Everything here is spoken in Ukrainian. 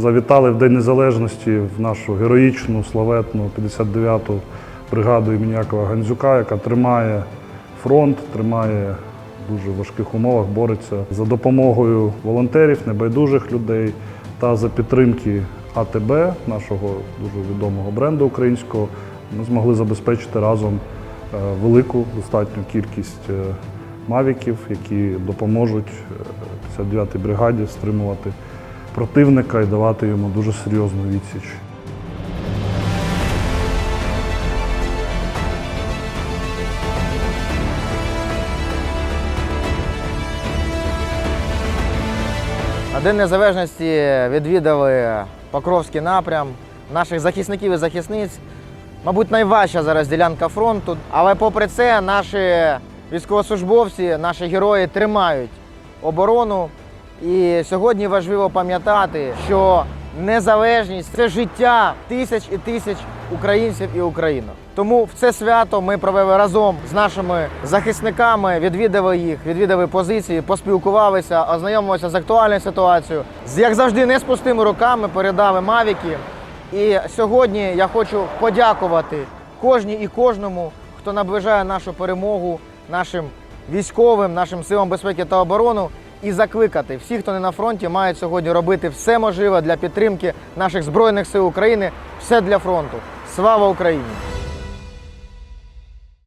завітали в День Незалежності в нашу героїчну, славетну 59-ту бригаду імені Якова Гандзюка, яка тримає фронт, тримає в дуже важких умовах, бореться за допомогою волонтерів, небайдужих людей та за підтримки АТБ, нашого дуже відомого бренду українського. Ми змогли забезпечити разом е, велику достатню кількість е, мавіків, які допоможуть е, 59-й бригаді стримувати противника і давати йому дуже серйозну відсіч. На День Незалежності відвідали Покровський напрям наших захисників і захисниць. Мабуть, найважча зараз ділянка фронту. Але попри це, наші військовослужбовці, наші герої тримають оборону. І сьогодні важливо пам'ятати, що незалежність це життя тисяч і тисяч українців і українок. Тому в це свято ми провели разом з нашими захисниками, відвідали їх, відвідали позиції, поспілкувалися, ознайомилися з актуальною ситуацією. З як завжди, не з пустими руками передали мавіки. І сьогодні я хочу подякувати кожній і кожному, хто наближає нашу перемогу, нашим військовим, нашим силам безпеки та оборони, і закликати всі, хто не на фронті, мають сьогодні робити все можливе для підтримки наших збройних сил України, все для фронту. Слава Україні!